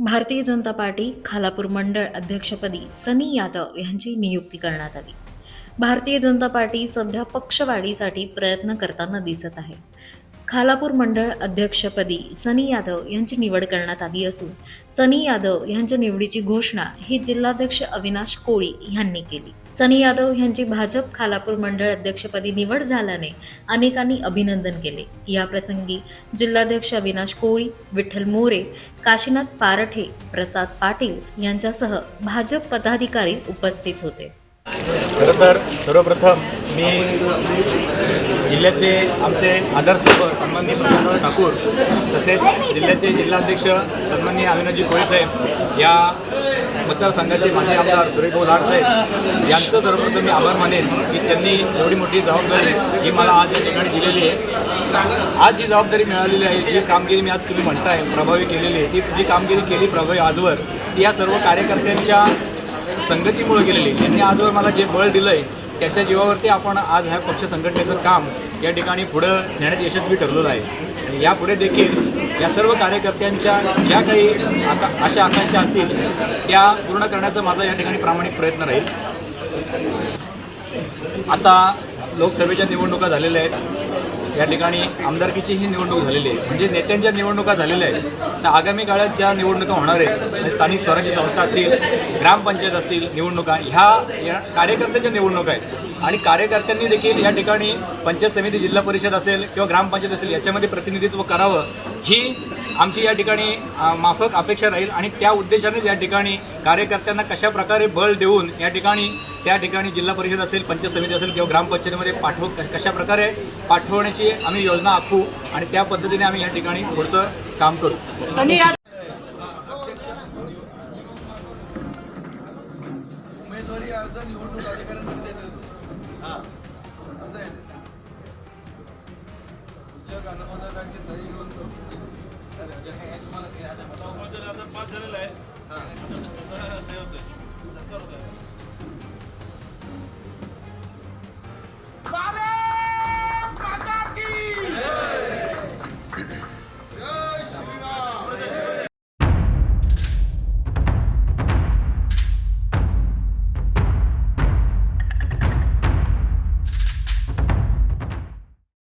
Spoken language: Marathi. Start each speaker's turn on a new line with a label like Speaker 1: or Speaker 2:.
Speaker 1: भारतीय जनता पार्टी खालापूर मंडळ अध्यक्षपदी सनी यादव यांची नियुक्ती करण्यात आली. भारतीय जनता पार्टी सध्या पक्षवाढीसाठी प्रयत्न करताना दिसत आहे. खालापूर मंडळ अध्यक्षपदी सनी यादव यांची निवड करण्यात आली असून सनी यादव यांच्या निवडीची घोषणा ही जिल्हाध्यक्ष अविनाश कोळी यांनी केली. सनी यादव यांची भाजप खालापूर मंडळ अध्यक्षपदी निवड झाल्याने अनेकांनी अभिनंदन केले. याप्रसंगी जिल्हाध्यक्ष अविनाश कोळी विठ्ठल मोरे काशीनाथ पारठे प्रसाद पाटील यांच्यासह भाजप पदाधिकारी उपस्थित होते.
Speaker 2: खरं तर सर्वप्रथम मी जिल्ह्याचे आमचे आदर्श सन्माननीय प्रशांत ठाकूर तसेच जिल्ह्याचे जिल्हाध्यक्ष सन्माननीय अविनाजी कोळेसाहेब या मतदारसंघाचे माझे आमदार सुरेशभाऊ लाडसाहेब यांचं सर्वप्रथम मी आभार मानेन की त्यांनी एवढी मोठी जबाबदारी ही मला आज या ठिकाणी दिलेली आहे. आज जी जबाबदारी मिळालेली आहे जी कामगिरी मी आज तुम्ही म्हणताय प्रभावी केलेली आहे ती जी कामगिरी केली प्रभावी आजवर ती या सर्व कार्यकर्त्यांच्या संगतीमुळे गेलेली. यांनी आजवर मला जे बळ दिलं आहे त्याच्या जीवावरती आपण आज ह्या पक्ष संघटनेचं काम या ठिकाणी पुढं नेण्यात यशस्वी ठरलेलं आहे. यापुढे देखील या सर्व कार्यकर्त्यांच्या ज्या काही आका अशा आकांक्षा असतील त्या पूर्ण करण्याचा माझा या ठिकाणी प्रामाणिक प्रयत्न राहील. आता लोकसभेच्या निवडणुका झालेल्या आहेत. या ठिकाणी आमदारकीची ही निवडणूक झालेली आहे. म्हणजे नेत्यांच्या निवडणुका झालेल्या आहेत. तर आगामी काळात ज्या निवडणुका होणार आहेत म्हणजे स्थानिक स्वराज्य संस्था असतील ग्रामपंचायत असतील निवडणुका ह्या या कार्यकर्त्यांच्या निवडणुका आहेत. आणि कार्यकर्त्यांनी देखील या ठिकाणी पंचायत समिती जिल्हा परिषद असेल किंवा ग्रामपंचायत असेल याच्यामध्ये प्रतिनिधित्व करावं. ही आमची या ठिकाणी माफक अपेक्षा राहील आणि त्या उद्देशानेच या ठिकाणी कार्यकर्त्यांना कशा प्रकारे बळ देऊन या ठिकाणी त्या ठिकाणी जिल्हा परिषद असेल पंचायत समिती असेल किंवा ग्रामपंचायतीमध्ये पाठव कशा प्रकारे पाठवण्याची आम्ही योजना आखू आणि त्या पद्धतीने आम्ही या ठिकाणी पुढचं काम करू.
Speaker 3: उमेदवारी अर्ज निवडणूक अधिकाऱ्यांमध्ये देतो असं आहे. सूचक अनुमोदकांची सही घेऊन तो. हे तुम्हाला ते आता-
Speaker 4: पाच झालेला आहे आता सध्या ते होतंय.